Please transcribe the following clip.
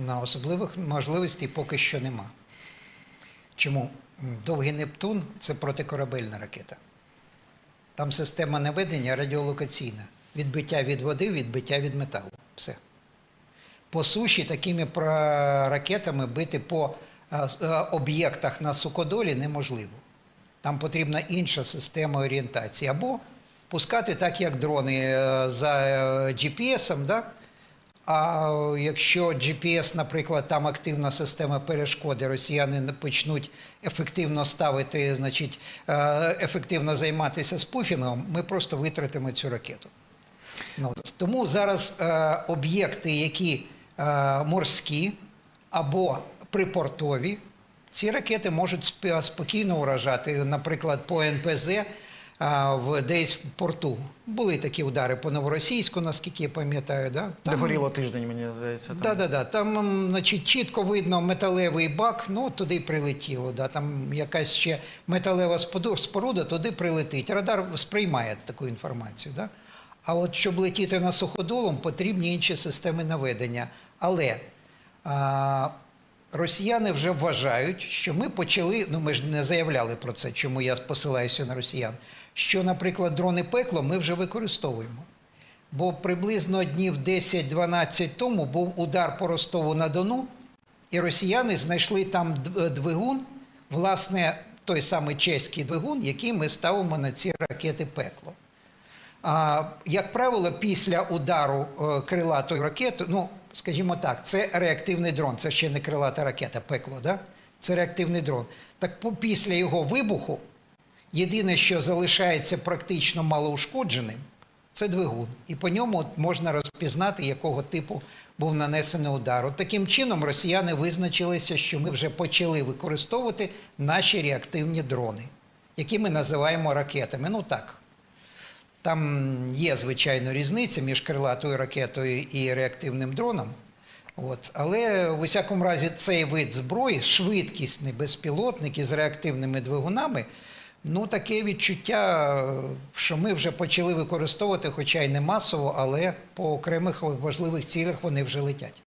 на особливих можливостей поки що нема. Чому? Довгий Нептун це протикорабельна ракета. Там система наведення радіолокаційна. Відбиття від води, відбиття від металу. Все. По суші такими ракетами бити по е, е, об'єктах на суходолі неможливо. Там потрібна інша система орієнтації. Або пускати так, як дрони е, за GPS, да? А якщо GPS, наприклад, там активна система перешкоди, росіяни почнуть ефективно ставити, значить, е, ефективно займатися спуфінгом, ми просто витратимо цю ракету. Ну, тому зараз е, об'єкти, які е, морські або припортові, ці ракети можуть спокійно уражати, наприклад, по НПЗ в десь в порту. Були такі удари по новоросійську, наскільки я пам'ятаю. Да? Де горіло тиждень, мені здається. Там. Да, да, да. Там значить, чітко видно металевий бак, ну туди прилетіло. Да. Там якась ще металева споруда, туди прилетить. Радар сприймає таку інформацію. Да. А от щоб летіти на суходолом, потрібні інші системи наведення. Але а, росіяни вже вважають, що ми почали, ну ми ж не заявляли про це, чому я посилаюся на росіян, що, наприклад, дрони пекло ми вже використовуємо. Бо приблизно днів 10-12 тому був удар по Ростову на Дону, і росіяни знайшли там двигун, власне, той самий чеський двигун, який ми ставимо на ці ракети пекло. А, як правило, після удару е, крилатої ракети, ну, скажімо так, це реактивний дрон, це ще не крилата ракета, пекло, да? це реактивний дрон. Так після його вибуху єдине, що залишається практично малоушкодженим, це двигун. І по ньому можна розпізнати, якого типу був нанесений удар. От таким чином росіяни визначилися, що ми вже почали використовувати наші реактивні дрони, які ми називаємо ракетами. Ну так, там є, звичайно, різниця між крилатою ракетою і реактивним дроном. От. Але в усякому разі цей вид зброї, швидкісний безпілотник із реактивними двигунами, ну таке відчуття, що ми вже почали використовувати, хоча й не масово, але по окремих важливих цілях вони вже летять.